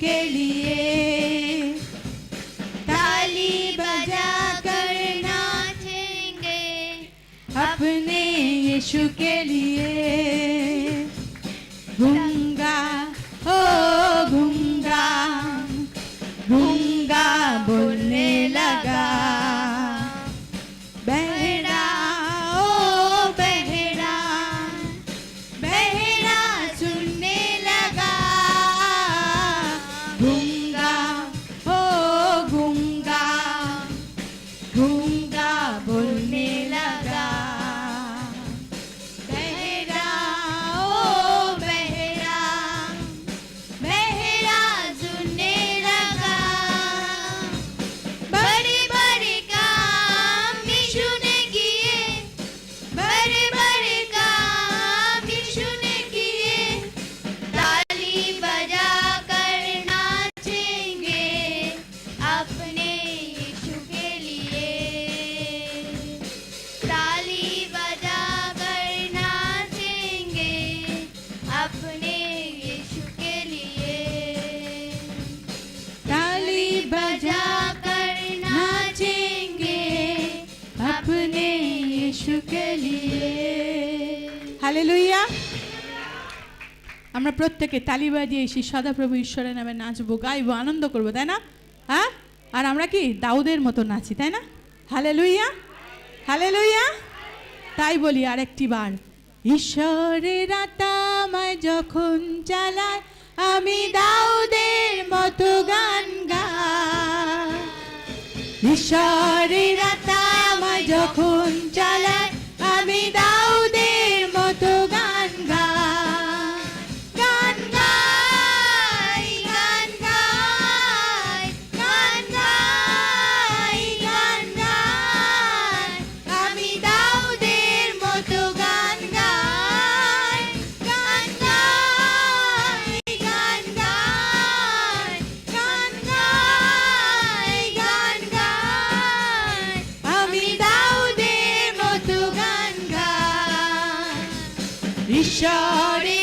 के लिए ताली बजा कर नाचेंगे अपने यीशु के लिए প্রত্যেকে তালি বাজিয়ে সেই সদাপ্রভু ঈশ্বরের নামে নাচবো, গাইবো, আনন্দ করব, তাই না? হ্যাঁ? আর আমরা কি দাউদের মতো নাচি, তাই না? হালে লুইয়া হালেলুইয়া হালেলুইয়া তাই বলি আরেকটি বার, ঈশ্বরের আত্মায় যখন চালায় আমি দাউদের মতো গান গাই। ঈশ্বরের আত্মায় যখন চালায় ঈশ্বরের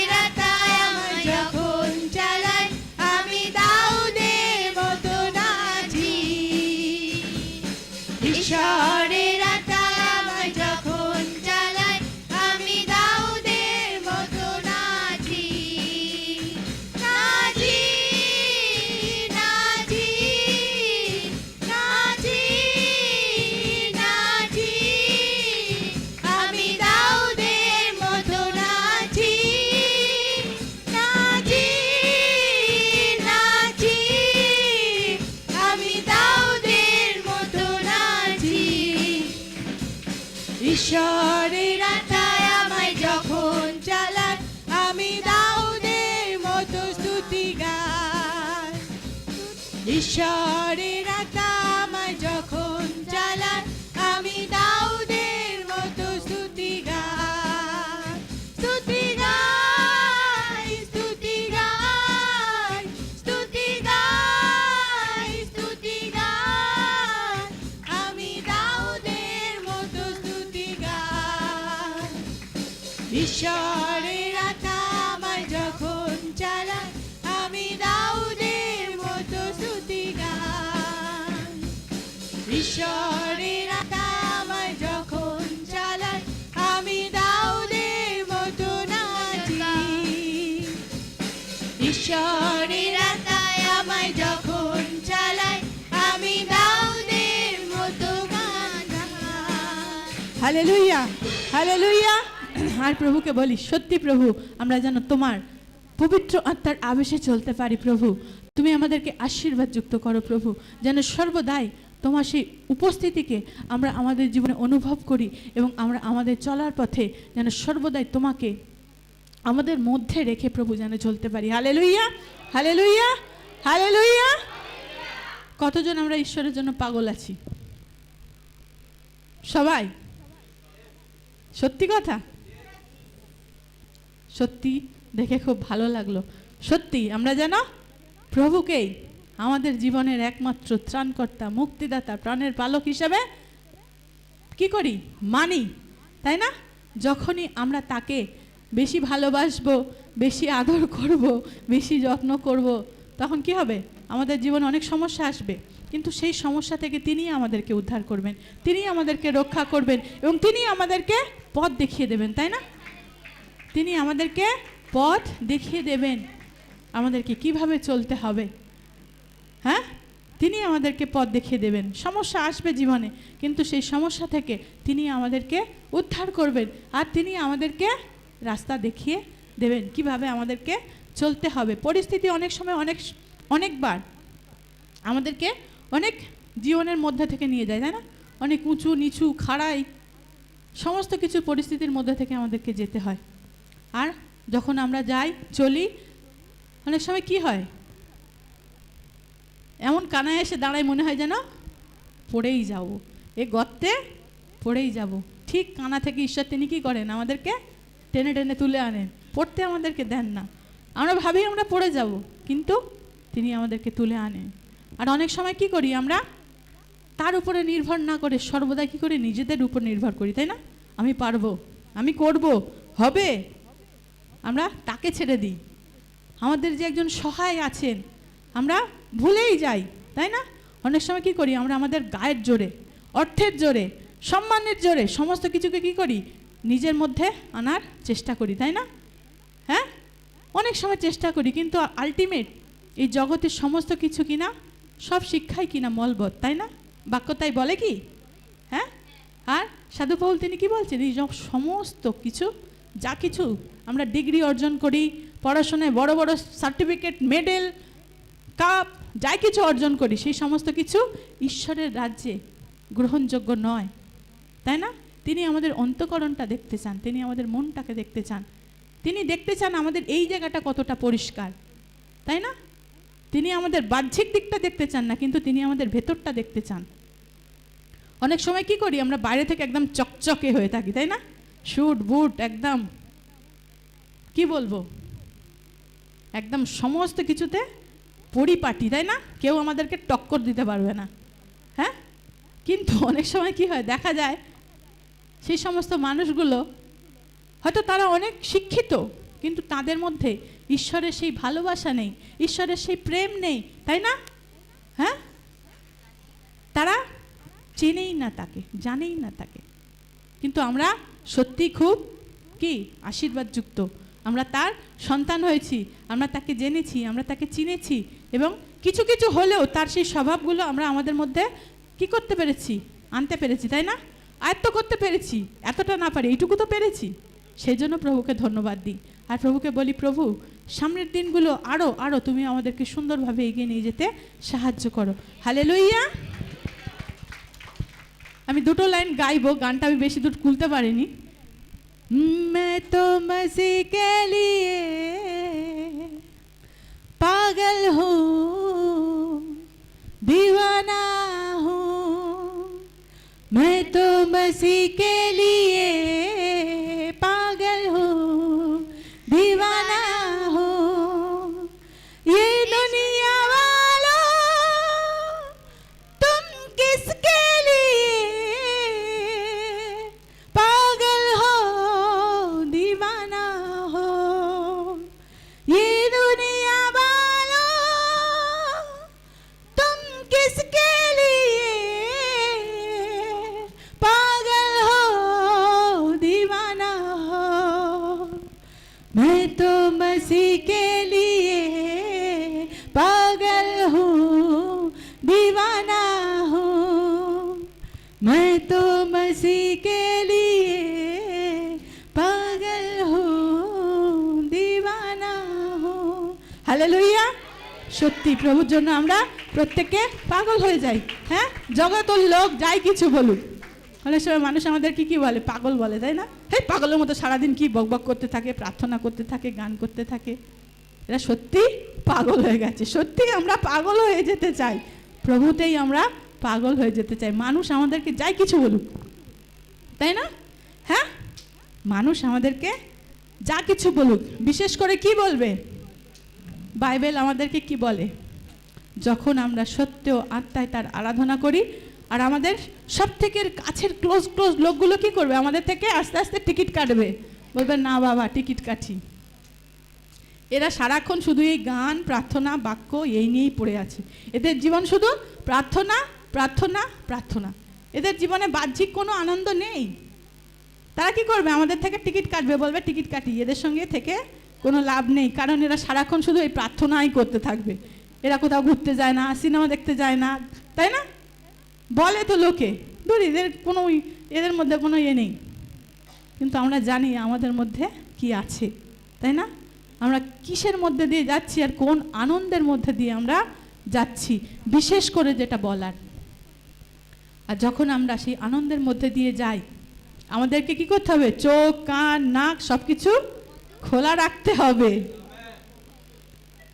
ঈশ্বরের আত্মা হালেলুইয়া হালেলুইয়া আর প্রভুকে বলি, সত্যি প্রভু, আমরা যেন তোমার পবিত্র আত্মার আবেশে চলতে পারি প্রভু। তুমি আমাদেরকে আশীর্বাদ যুক্ত করো প্রভু, যেন সর্বদাই তোমার সেই উপস্থিতিকে আমরা আমাদের জীবনে অনুভব করি এবং আমরা আমাদের চলার পথে যেন সর্বদাই তোমাকে আমাদের মধ্যে রেখে প্রভু যেন চলতে পারি। হালে লুইয়া হালে লুইয়া হালে লুইয়া কতজন আমরা ঈশ্বরের জন্য পাগল আছি? সবাই? সত্যি কথা? সত্যি দেখে খুব ভালো লাগল। সত্যি, আমরা যেন প্রভুকেই আমাদের জীবনের একমাত্র ত্রাণকর্তা, মুক্তিদাতা, প্রাণের পালক হিসেবে কি করি? মানি, তাই না? যখনই আমরা তাকে বেশি ভালোবাসবো, বেশি আদর করব, বেশি যত্ন করব, তখন কি হবে? আমাদের জীবনে অনেক সমস্যা আসবে। কিন্তু সেই সমস্যা থেকে তিনি আমাদেরকে উদ্ধার করবেন তিনি আমাদেরকে রক্ষা করবেন এবং তিনি আমাদেরকে পথ দেখিয়ে দেবেন, তাই না? তিনি আমাদেরকে পথ দেখিয়ে দেবেন আমাদেরকে কীভাবে চলতে হবে হ্যাঁ? তিনি আমাদেরকে পথ দেখিয়ে দেবেন। সমস্যা আসবে জীবনে, কিন্তু সেই সমস্যা থেকে তিনি আমাদেরকে উদ্ধার করবেন আর তিনি আমাদেরকে রাস্তা দেখিয়ে দেবেন কীভাবে আমাদেরকে চলতে হবে। পরিস্থিতি অনেক সময় অনেক, অনেকবার আমাদেরকে অনেক জীবনের মধ্যে থেকে নিয়ে যায়, তাই না? অনেক উঁচু, নিচু, খাড়াই, সমস্ত কিছু পরিস্থিতির মধ্যে থেকে আমাদেরকে যেতে হয়। আর যখন আমরা যাই, চলি, অনেক সময় কি হয়? এমন কানায় এসে দাঁড়ায় মনে হয় যেন পড়েই যাব। এ গর্তে পড়েই যাব। ঠিক কানা থেকে ঈশ্বর তিনি কী করেন? আমাদেরকে টেনে টেনে তুলে আনেন। পড়তে আমাদেরকে দেন না। আমরা ভাবি আমরা পড়ে যাব, কিন্তু তিনি আমাদেরকে তুলে আনেন। আর অনেক সময় কি করি আমরা? তার উপরে নির্ভর না করে সর্বদা কী করি? নিজেদের উপর নির্ভর করি, তাই না? আমি পারব, আমি করব, হবে। আমরা তাকে ছেড়ে দিই। আমাদের যে একজন সহায় আছেন, আমরা ভুলেই যাই, তাই না? অনেক সময় কি করি? আমরা আমাদের গায়ের জোরে, অর্থের জোরে, সম্মানের জোরে সমস্ত কিছুকে কি করি? নিজের মধ্যে আনার চেষ্টা করি, তাই না? হ্যাঁ? অনেক সময় চেষ্টা করি, কিন্তু আলটিমেট এই জগতের সমস্ত কিছু কিনা সব শিক্ষাই কিনা মলবৎ তাই না? বাক্য তাই বলে কি? হ্যাঁ? আর সাধু পাউল তিনি কি বলছেন? এই সব সমস্ত কিছু, যা কিছু আমরা ডিগ্রি অর্জন করি, পড়াশোনায় বড় বড় সার্টিফিকেট, মেডেল, কাপ, যাই কিছু অর্জন করি, সেই সমস্ত কিছু ঈশ্বরের রাজ্যে গ্রহণযোগ্য নয়। তাই না? তিনি আমাদের অন্তকরণটা দেখতে চান, তিনি আমাদের মনটাকে দেখতে চান। তিনি দেখতে চান আমাদের এই জায়গাটা কতটা পরিষ্কার, তাই না? তিনি আমাদের বাহ্যিক দিকটা দেখতে চান না, কিন্তু তিনি আমাদের ভেতরটা দেখতে চান। অনেক সময় কি করি, আমরা বাইরে থেকে একদম চকচকে হয়ে থাকি, তাই না? শুট, বুট, একদম, কি বলব? একদম সমস্ত কিছুতে পরিপাটি, তাই না? কেউ আমাদেরকে টক্কর দিতে পারবে না হ্যাঁ? কিন্তু অনেক সময় কি হয়, দেখা যায়, সেই সমস্ত মানুষগুলো, হয়তো তারা অনেক শিক্ষিত কিন্তু তাদের মধ্যে ঈশ্বরের সেই ভালোবাসা নেই, ঈশ্বরের সেই প্রেম নেই, তাই না? হ্যাঁ? তারা চেনেই না তাকে, জানেই না তাকে। কিন্তু আমরা সত্যি খুব কি? আশীর্বাদযুক্ত। আমরা তার সন্তান হয়েছি, আমরা তাকে জেনেছি, আমরা তাকে চিনেছি এবং কিছু কিছু হলেও তার সেই স্বভাবগুলো আমরা আমাদের মধ্যে কি করতে পেরেছি? আনতে পেরেছি, তাই না? আয়ত্ত করতে পেরেছি, এতটা না পারি, এইটুকু তো পেরেছি। সেই জন্য প্রভুকে ধন্যবাদ দিই। আর প্রভুকে বলি প্রভু সামনের দিনগুলো আরও আরও তুমি আমাদেরকে সুন্দরভাবে এগিয়ে নিয়ে যেতে সাহায্য করো হালে লইয়া আমি দুটো লাইন গাইবো গানটা আমি বেশি দূর খুলতে পারিনি मैं तो मसीह के लिए पागल हूँ दीवाना हूँ मैं तो मसीह के मसीह के लिए पागल हूँ दीवाना हूँ मैं तो मसीह के लिए पागल हूँ दीवाना हूँ হালেলুইয়া সত্যি প্রভুর জন্য আমরা প্রত্যেকে পাগল হয়ে যাই হ্যাঁ জগতের লোক যাই কিছু বলুক অনেক সময় মানুষ আমাদেরকে কি বলে পাগল বলে তাই না এই পাগলের মতো সারাদিন কি বকবক করতে থাকে, প্রার্থনা করতে থাকে, গান করতে থাকে? এরা সত্যি পাগল হয়ে গেছে। সত্যি আমরা পাগল হয়ে যেতে চাই। প্রভুতেই আমরা পাগল হয়ে যেতে চাই। মানুষ আমাদেরকে যাই কিছু বলুক। তাই না? হ্যাঁ? মানুষ আমাদেরকে যা কিছু বলুক। বিশেষ করে কি বলবে? বাইবেল আমাদেরকে কি বলে? যখন আমরা সত্য আত্মায় তার আরাধনা করি আর আমাদের সব থেকে কাছের ক্লোজ ক্লোজ লোকগুলো কি করবে? আমাদের থেকে আস্তে আস্তে টিকিট কাটবে। বলবে না বাবা, টিকিট কাটি এরা সারাক্ষণ শুধু এই গান, প্রার্থনা, বাক্য এই নিয়েই পড়ে আছে। এদের জীবন শুধু প্রার্থনা প্রার্থনা প্রার্থনা। এদের জীবনে বাহ্যিক কোনো আনন্দ নেই। তারা কি করবে? আমাদের থেকে টিকিট কাটবে, বলবে, টিকিট কাটি। এদের সঙ্গে থেকে কোনো লাভ নেই, কারণ এরা সারাক্ষণ শুধু এই প্রার্থনাই করতে থাকবে। এরা কোথাও ঘুরতে যায় না, সিনেমা দেখতে যায় না, তাই না? বলে তো লোকে। ধর এদের কোনো এদের মধ্যে কোনো ইয়ে নেই। কিন্তু আমরা জানি আমাদের মধ্যে কি আছে, তাই না? আমরা কিসের মধ্যে দিয়ে যাচ্ছি আর কোন আনন্দের মধ্যে দিয়ে আমরা যাচ্ছি, বিশেষ করে যেটা বলার। আর যখন আমরা সেই আনন্দের মধ্যে দিয়ে যাই, আমাদেরকে কি করতে হবে? চোখ, কান, নাক সব কিছু খোলা রাখতে হবে।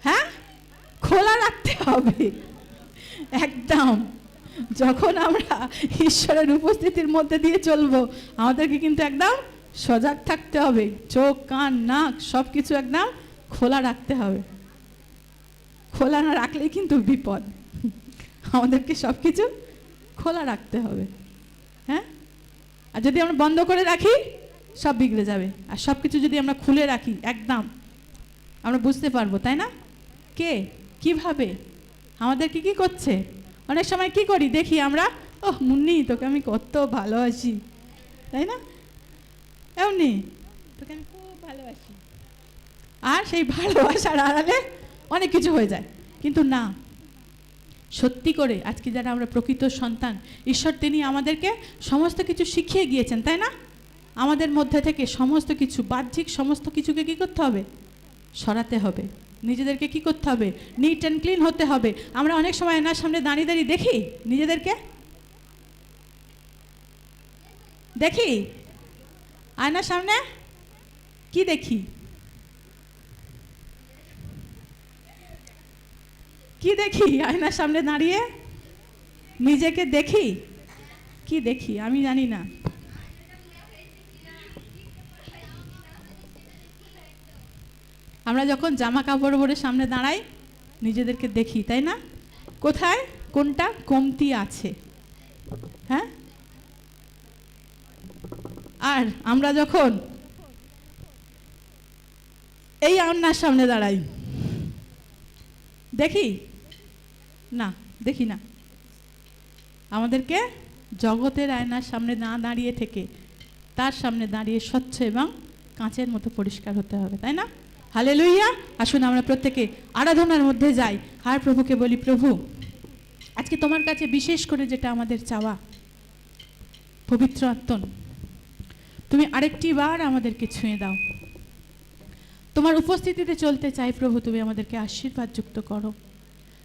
হ্যাঁ? খোলা রাখতে হবে। একদম। যখন আমরা ঈশ্বরের উপস্থিতির মধ্যে দিয়ে চলবো, আমাদেরকে কিন্তু একদম সজাগ থাকতে হবে। চোখ, কান, নাক সব কিছু একদম খোলা রাখতে হবে। খোলা না রাখলেই কিন্তু বিপদ। আমাদেরকে সব কিছু খোলা রাখতে হবে। হ্যাঁ? আর যদি আমরা বন্ধ করে রাখি, সব বিগড়ে যাবে। আর সব কিছু যদি আমরা খুলে রাখি, একদম আমরা বুঝতে পারব, তাই না? কে? কীভাবে? আমাদেরকে কি করছে? অনেক সময় কি করি দেখি আমরা ও মুন্নি তোকে আমি কত ভালোবাসি। তাই না? এমনি? তোকে আমি খুব ভালোবাসি। আর সেই ভালোবাসার আড়ালে অনেক কিছু হয়ে যায়। কিন্তু না সত্যি করে আজকে যারা আমরা প্রকৃত সন্তান ঈশ্বর তিনি আমাদেরকে সমস্ত কিছু শিখিয়ে গিয়েছেন তাই না? আমাদের মধ্যে থেকে সমস্ত কিছু বাহ্যিক সমস্ত কিছুকে কি করতে হবে? সরাতে হবে। নিজেদেরকে কি করতে হবে? নিট অ্যান্ড ক্লিন হতে হবে। আমরা অনেক সময় এনার সামনে দাঁড়িয়ে দাঁড়িয়ে দেখি? নিজেদেরকে? দেখি? আয়নার সামনে? কি দেখি? কি দেখি? আয়নার সামনে দাঁড়িয়ে নিজেকে দেখি? কি দেখি? আমি জানি না। আমরা যখন জামা কাপড় পরে সামনে দাঁড়াই, নিজেদেরকে দেখি, তাই না? কোথায়? কোনটা কমতি আছে? হ্যাঁ? আর আমরা যখন এই আয়নার সামনে দাঁড়াই, দেখি? না দেখি না। আমাদেরকে জগতের আয়নার সামনে না দাঁড়িয়ে থেকে, তার সামনে দাঁড়িয়ে স্বচ্ছ এবং কাঁচের মতো পরিষ্কার হতে হবে, তাই না? হালে লইয়া আসুন আমরা প্রত্যেকে আরাধনার মধ্যে যাই। আর প্রভুকে বলি, প্রভু, আজকে তোমার কাছে বিশেষ করে যেটা আমাদের চাওয়া, পবিত্র আত্মন। তুমি আরেকটি বার আমাদেরকে ছুঁয়ে দাও। তোমার উপস্থিতিতে চলতে চাই প্রভু, তুমি আমাদেরকে আশীর্বাদ যুক্ত করো।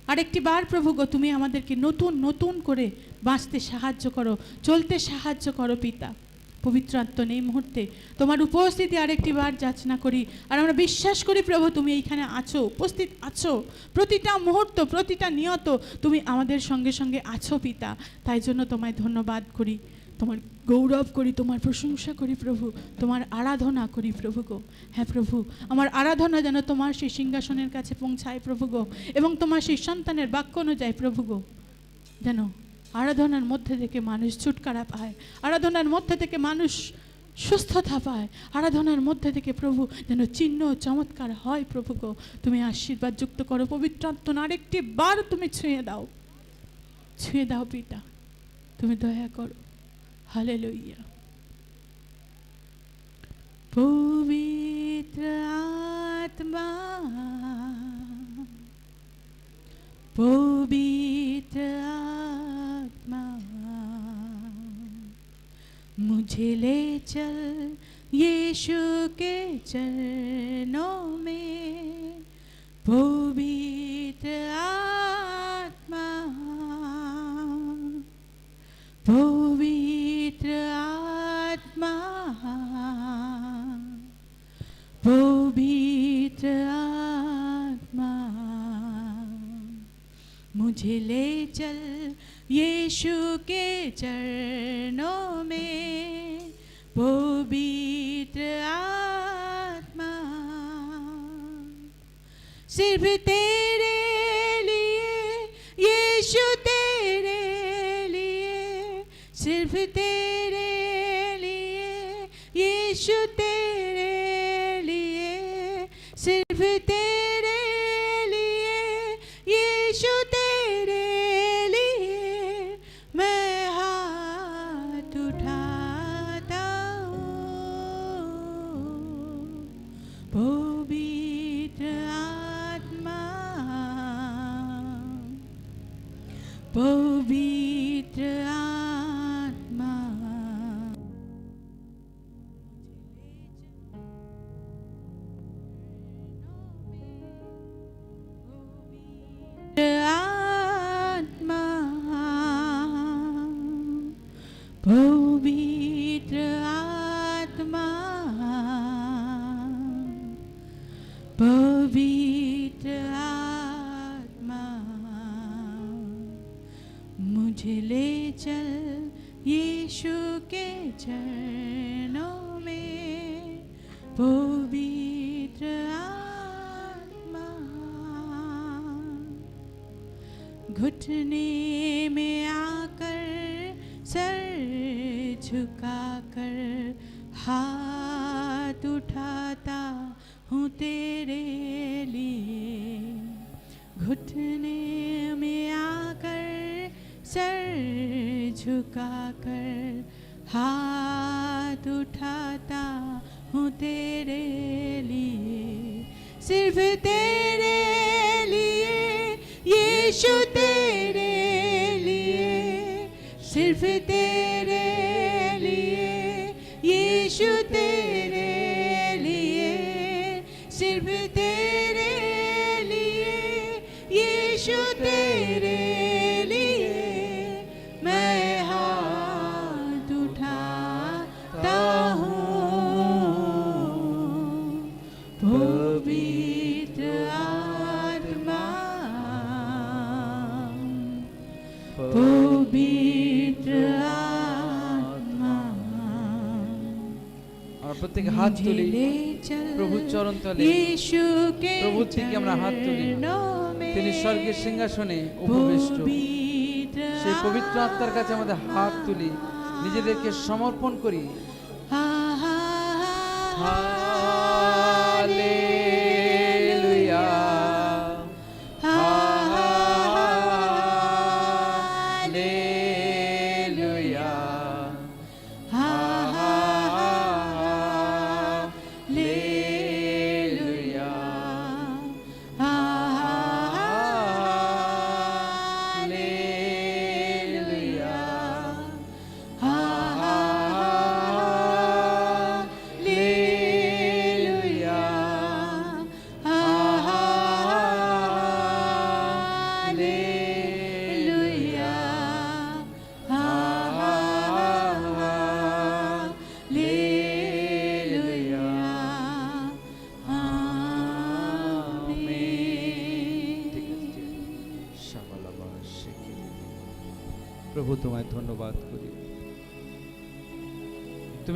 আরেকটি বার প্রভু গো, তুমি আমাদেরকে নতুন নতুন করে বাঁচতে সাহায্য করো, চলতে সাহায্য করো পিতা। পবিত্র আত্মন এই মুহূর্তে। তোমার উপস্থিতি আরেকটি বার যাচনা করি। আর আমরা বিশ্বাস করি, প্রভু, তুমি এইখানে আছো, উপস্থিত আছো। প্রতিটা মুহূর্ত, প্রতিটা নিয়ত তুমি আমাদের সঙ্গে সঙ্গে আছো পিতা। তাই জন্য তোমায় ধন্যবাদ করি। তোমার গৌরব করি, তোমার প্রশংসা করি প্রভু। তোমার আরাধনা করি প্রভু গো। হ্যাঁ প্রভু, আমার আরাধনা যেন তোমার সেই সিংহাসনের কাছে পৌঁছায় প্রভু গো। এবং তোমার সেই সন্তানের বাক্য অনুযায়ী প্রভু গো। যেন আরাধনার মধ্যে থেকে মানুষ ছুটকারা পায়। আরাধনার মধ্যে থেকে মানুষ সুস্থতা পায়। আরাধনার মধ্যে থেকে প্রভু যেন চিহ্ন চমৎকার হয় প্রভু গো। তুমি আশীর্বাদ যুক্ত করো পবিত্র আত্মন আরেকটি বার তুমি ছুঁয়ে দাও। ছুঁয়ে দাও পিতা, তুমি দয়া করো। হালে লইয়া পবিত্র আত্মা পবিত্র আত্মা मुझे ले चल यीशु के चरणों में। पवित्र आत्मा पवित्र आत्मा पवित्र आत्मा, मुझे ले चल यीशु के चरणों में। पवित्र आत्मा सिर्फ़ तेरे लिए यीशु तेरे लिए सिर्फ़ तेरे हूँ तेरे लिए। घुटने में आकर, सर झुकाकर हाथ उठाता हूँ तेरे लिए। सिर्फ़ तेरे लिए, यीशु तेरे लिए। सिर्फ़ तेरे প্রত্যেকে হাত তুলি। প্রভু চরণ তলে। প্রভু থেকে আমরা হাত তুলি। তিনি স্বর্গের সিংহাসনে উপবিষ্ট। সেই পবিত্র আত্মার কাছে আমাদের হাত তুলি। নিজেদেরকে সমর্পণ করি। হা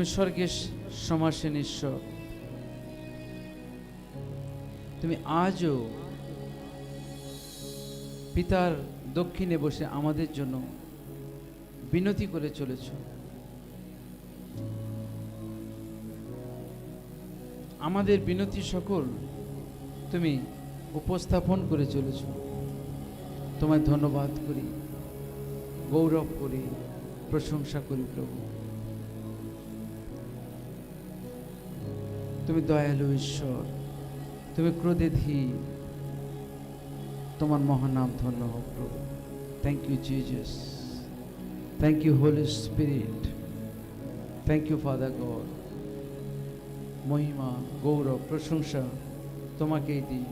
তুমি স্বর্গের সমাসীন ঈশ্বর। তুমি আজও পিতার দক্ষিণে বসে আমাদের জন্য বিনতি করে চলেছ। আমাদের বিনতি সকল তুমি উপস্থাপন করে চলেছ। তোমায় ধন্যবাদ করি, গৌরব করি, প্রশংসা করি প্রভু। তুমি দয়ালু ঈশ্বর, তুমি ক্রোধে তোমার মহানাম ধন্য হোক প্রভু। Thank you Jesus thank you holy spirit thank you father God মহিমা, গৌরব, প্রশংসা তোমাকেই দিই।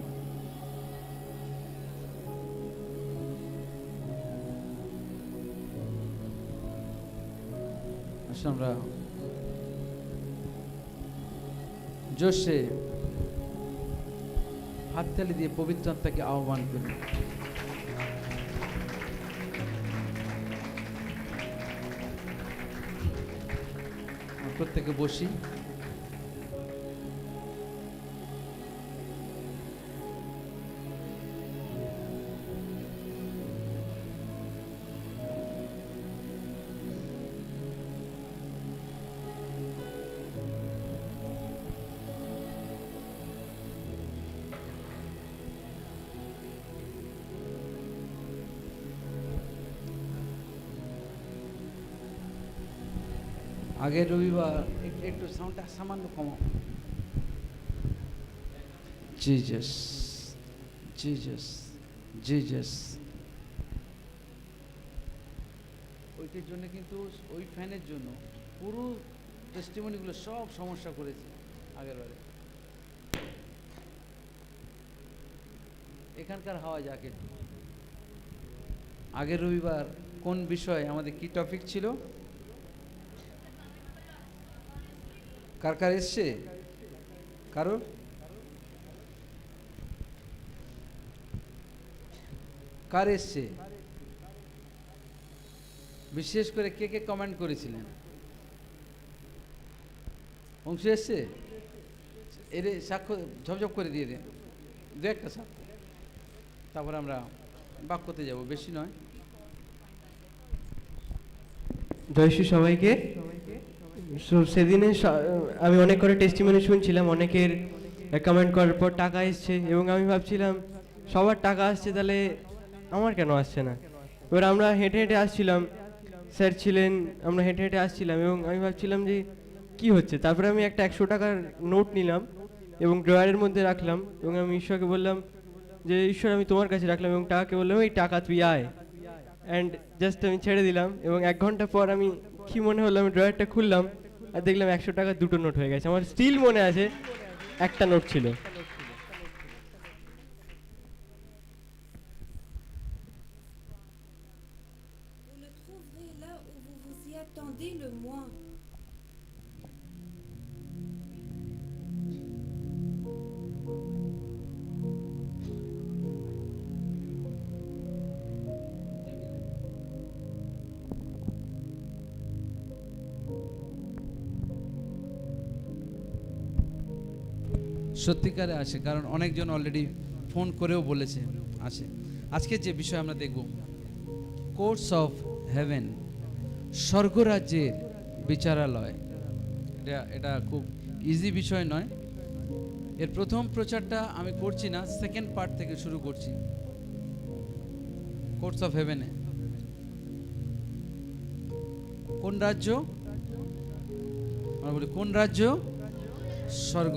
আমরা জোশে হাততালি দিয়ে পবিত্র আত্মাকে আহ্বান করি প্রত্যেকে বসি। আগের রবিবার একটু সাউন্ডটা সামান্য কমাও। জিজাস জিজাস জিজাস ওইটার জন্য কিন্তু ওই ফ্যানের জন্য পুরো টেস্টিমনিগুলো সব সমস্যা করেছে আগের বারে। এখানকার হাওয়া যাকে আগের রবিবার কোন বিষয় আমাদের কি টপিক ছিল? কার কার এসছে? কারোর কার এসছে? বিশেষ করে কে কে কমেন্ট করেছিলেন? অংশ এসছে? এর সাক্ষ্য ঝপঝপ করে দিয়ে দেন দু একটা সাক্ষ্য। তারপর আমরা বাক্যতে যাব বেশি নয়। জয়শ্রী সবাইকে। সেদিনে আমি অনেক করে টেস্টিমনি শুনছিলাম, অনেকের কমেন্ট করার পর টাকা এসছে এবং আমি ভাবছিলাম, সবার টাকা আসছে তাহলে আমার কেন আসছে না? এবার আমরা হেঁটে হেঁটে আসছিলাম স্যার ছিলেন, আমরা হেঁটে হেঁটে আসছিলাম এবং আমি ভাবছিলাম যে কি হচ্ছে? তারপরে আমি একটা একশো টাকার নোট নিলাম এবং ড্রয়ারের মধ্যে রাখলাম এবং আমি ঈশ্বরকে বললাম যে, ঈশ্বর, আমি তোমার কাছে রাখলাম। এবং টাকাকে বললাম, এই টাকা তুই আয়। অ্যান্ড জাস্ট আমি ছেড়ে দিলাম এবং এক ঘণ্টা পর আমি কি মনে হলো, আমি ড্রয়ারটা খুললাম। আর দেখলাম একশো টাকা দুটো নোট হয়ে গেছে। আমার স্টিল মনে আছে, একটা নোট ছিল। সত্যিকারে আসে, কারণ অনেকজন অলরেডি ফোন করেও বলেছে, আসে। আজকে যে বিষয় আমরা দেখব কোর্টস অফ হেভেন স্বর্গরাজ্যের বিচারালয়। এটা এটা খুব ইজি বিষয় নয়। এর প্রথম প্রচারটা আমি করছি না সেকেন্ড পার্ট থেকে শুরু করছি। কোর্টস অফ হেভেনে কোন রাজ্য? আমরা বলি, কোন রাজ্য? স্বর্গ